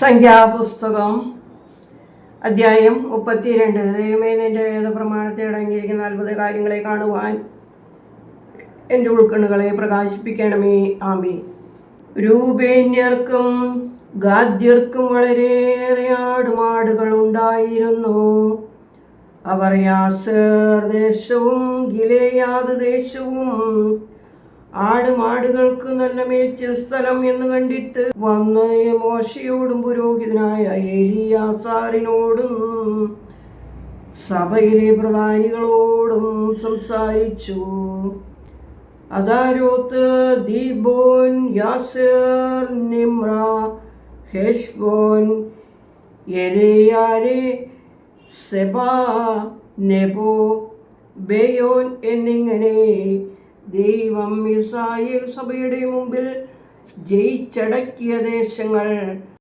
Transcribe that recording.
സംഖ്യാപുസ്തകം അധ്യായം മുപ്പത്തിരണ്ട്. ദൈവമേ നിന്റെ വേദപ്രമാണത്തെ അടങ്ങിയിരിക്കുന്ന അത്ഭുത കാര്യങ്ങളെ കാണുവാൻ എന്റെ ഉൾക്കണ്ണുകളെ പ്രകാശിപ്പിക്കണമേ. ആമേ രൂപേന്യർക്കും ഗാദ്യർക്കും വളരെയേറെ ആടുമാടുകൾ ഉണ്ടായിരുന്നു. അവർ യാസർ ദേശവും ഗിലേയാദ് ദേശവും ആടുമാടുകൾക്ക് നല്ല മേച്ചിൽ സ്ഥലം എന്ന് കണ്ടിട്ട് വന്ന് മോശയോടും പുരോഹിതനായ ഏലിയാസാറിനോടും സഭയിലെ പ്രധാനികളോടും സംസാരിച്ചു. Ataroth Dibon Jazer Nimrah Heshbon എരയാരെ Sebam Nebo Beon എന്നിങ്ങനെ ദൈവം ഇസ്രായേൽ സഭയുടെ മുമ്പിൽ ജയിച്ചടക്കിയ ദേശങ്ങൾ.